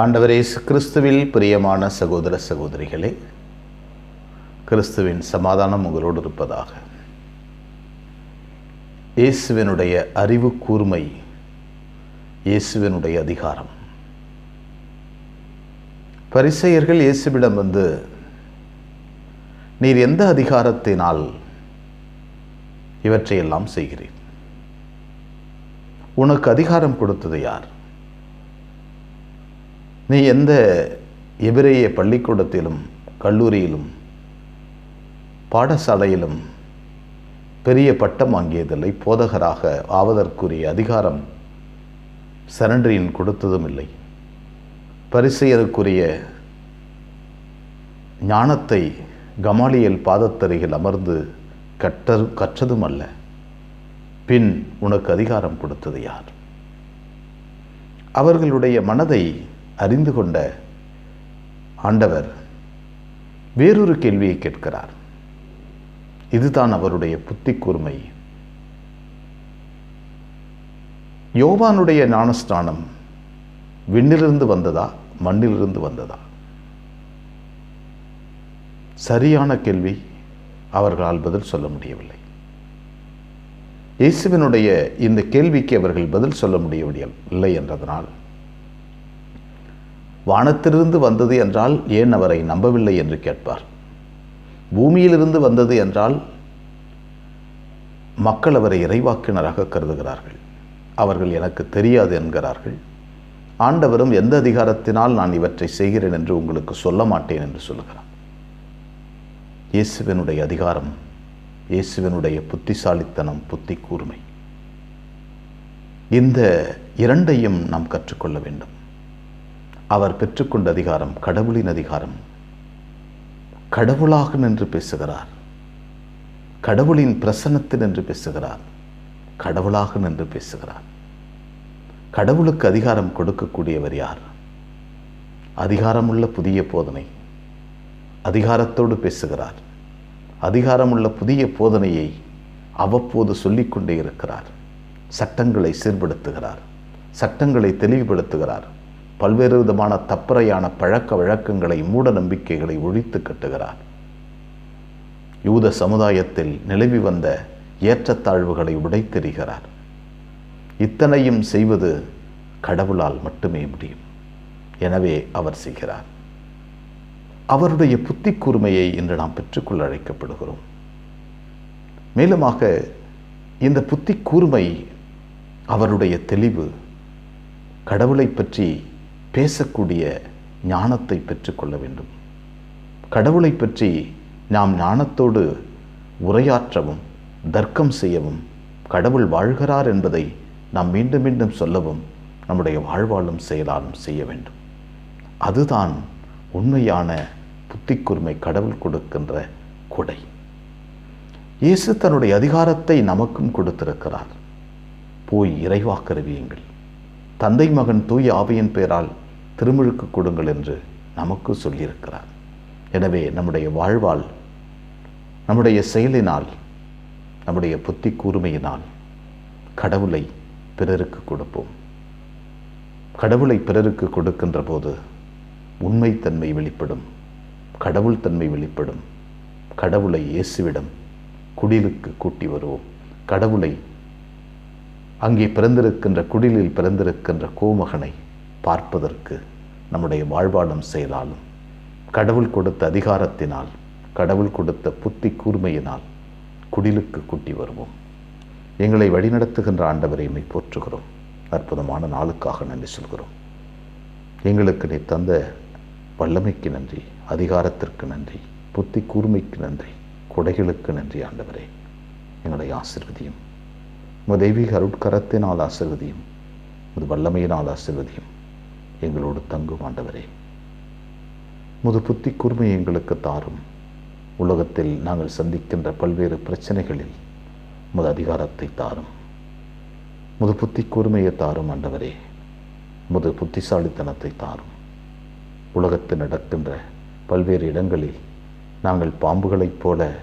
ஆண்டவரே கிறிஸ்துவில் பிரியமான சகோதர சகோதரிகளே கிறிஸ்துவின் சமாதானம் உங்களோடு இருப்பதாக. இயேசுவினுடைய அறிவு கூர்மை இயேசுவினுடைய அதிகாரம். பரிசெயர்கள் இயேசுவிடம் வந்து நீர் எந்த அதிகாரத்தினால் இவற்றையெல்லாம் செய்கிறீர்? உனக்கு அதிகாரம் கொடுத்தது யார்? நீ எந்த எபிரேய பள்ளிக்கூடத்திலும் கல்லூரியிலும் பாடசாலையிலும் பெரிய பட்டம் வாங்கியதில்லை போதகராக ஆவதற்குரிய அதிகாரம் சரண்டரின் கொடுத்ததும் இல்லை. பரிசெயருக்குரிய ஞானத்தை கமாலியல் பாதத்தருகில் அமர்ந்து கற்ற கற்றதும் அல்ல. பின் உனக்கு அதிகாரம் கொடுத்தது யார்? அவர்களுடைய மனதை அறிந்து கொண்ட ஆண்டவர் வேறொரு கேள்வியை கேட்கிறார். இதுதான் அவருடைய புத்தி கூர்மை. யோவானுடைய ஞானஸ்நானம் விண்ணிலிருந்து வந்ததா மண்ணிலிருந்து வந்ததா? சரியான கேள்வி அவர்களால் பதில் சொல்ல முடியவில்லை. இயேசுவினுடைய இந்த கேள்விக்கு அவர்கள் பதில் சொல்ல முடியவில்லை என்றதனால் வானத்திலிருந்து வந்தது என்றால் ஏன் அவரை நம்பவில்லை என்று கேட்பார்? பூமியிலிருந்து வந்தது என்றால் மக்கள் அவரை இறைவாக்கினராக கருதுகிறார்கள். அவர்கள் எனக்கு தெரியாது என்கிறார்கள். ஆண்டவரும் எந்த அதிகாரத்தினால் நான் இவற்றை செய்கிறேன் என்று உங்களுக்கு சொல்ல மாட்டேன் என்று சொல்கிறார் இயேசுவனுடைய அதிகாரம் இயேசுவனுடைய புத்திசாலித்தனம் புத்தி கூர்மை இந்த இரண்டையும் நாம் கற்றுக்கொள்ள வேண்டும். அவர் பெற்றுக்கொண்ட அதிகாரம் கடவுளின் அதிகாரம். கடவுளாக நின்று பேசுகிறார். கடவுளின் பிரசன்னத்தில் நின்று பேசுகிறார். கடவுளாக நின்று பேசுகிறார். கடவுளுக்கு அதிகாரம் கொடுக்கக்கூடியவர் யார்? அதிகாரமுள்ள புதிய போதனை. அதிகாரத்தோடு பேசுகிறார். அதிகாரமுள்ள புதிய போதனையை அவ்வப்போது சொல்லிக்கொண்டே இருக்கிறார். சட்டங்களை சீர்படுத்துகிறார். சட்டங்களை தெளிவுபடுத்துகிறார். பல்வேறு விதமான தப்பறையான பழக்க வழக்கங்களை மூட நம்பிக்கைகளை ஒழித்து கட்டுகிறார். யூத சமுதாயத்தில் நிலவி வந்த ஏற்றத்தாழ்வுகளை உடைத்தெறிகிறார். இத்தனையும் செய்வது கடவுளால் மட்டுமே முடியும். எனவே அவர் செய்கிறார். அவருடைய புத்தி கூர்மையை இன்று நாம் பெற்றுக்கொள்ள அழைக்கப்படுகிறோம். மேலுமாக இந்த புத்தி கூர்மை அவருடைய தெளிவு கடவுளை பற்றி பேசக்கூடிய ஞானத்தை பெற்றுக்கொள்ள வேண்டும். கடவுளை பற்றி நாம் ஞானத்தோடு உரையாற்றவும் தர்க்கம் செய்யவும் கடவுள் வாழ்கிறார் என்பதை நாம் மீண்டும் மீண்டும் சொல்லவும் நம்முடைய வாழ்வாலும் செயலாலும் செய்ய வேண்டும். அதுதான் உண்மையான புத்திக்குரிமை கடவுள் கொடுக்கின்ற கொடை. இயேசு தன்னுடைய அதிகாரத்தை நமக்கும் கொடுத்திருக்கிறார். போய் இறைவாக்கருவியுங்கள் தந்தை மகன் தூய ஆவியின் பெயரால் திருமுழுக்கு கொடுங்கள் என்று நமக்கு சொல்லியிருக்கிறார். எனவே நம்முடைய வாழ்வால் நம்முடைய செயலினால் நம்முடைய புத்தி கூர்மையினால் கடவுளை பிறருக்கு கொடுப்போம். கடவுளை பிறருக்கு கொடுக்கின்ற போது உண்மைத்தன்மை வெளிப்படும் கடவுள் தன்மை வெளிப்படும். கடவுளை இயேசுவிடம் குடிலுக்கு கூட்டி வருவோம். கடவுளை அங்கே பிறந்திருக்கின்ற குடிலில் பிறந்திருக்கின்ற கோமகனை பார்ப்பதற்கு நம்முடைய வாழ்வாடும் செயலாலும் கடவுள் கொடுத்த அதிகாரத்தினால் கடவுள் கொடுத்த புத்தி கூர்மையினால் குடிலுக்கு கூட்டி வருவோம். எங்களை வழிநடத்துகின்ற ஆண்டவரை எம்மை போற்றுகிறோம். அற்புதமான நாளுக்காக நன்றி சொல்கிறோம். எங்களுக்கு நீ தந்த வல்லமைக்கு நன்றி அதிகாரத்திற்கு நன்றி புத்தி கூர்மைக்கு நன்றி கொடைகளுக்கு நன்றி ஆண்டவரே. எங்களை ஆசிர்வதியும். உமது தெய்வீக அருட்கரத்தினால் ஆசிர்வதியும். உமது வல்லமையினால் ஆசிர்வதியும். எங்களோடு தங்கும் ஆண்டவரே. முது புத்தி கூர்மை எங்களுக்கு தாரும். உலகத்தில் நாங்கள் சந்திக்கின்ற பல்வேறு பிரச்சனைகளில் முது அதிகாரத்தை தாரும். முது புத்தி கூர்மையை தாரும் ஆண்டவரே. முது புத்திசாலித்தனத்தை தாரும். உலகத்தில் நடக்கின்ற பல்வேறு இடங்களில் நாங்கள் பாம்புகளைப் போல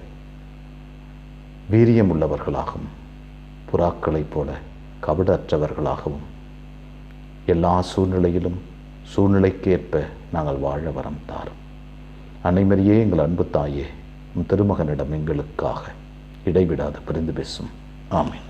வீரியம் உள்ளவர்களாகவும் புறாக்களைப் போல கபடற்றவர்களாகவும் எல்லா சூழ்நிலையிலும் சூழ்நிலைக்கேற்ப நாங்கள் வாழ வரம் தாரும். அன்னைமரியே எங்கள் அன்பு தாயே திருமகனிடம் எங்களுக்காக இடைவிடாது பிரிந்து பேசும். ஆமென்.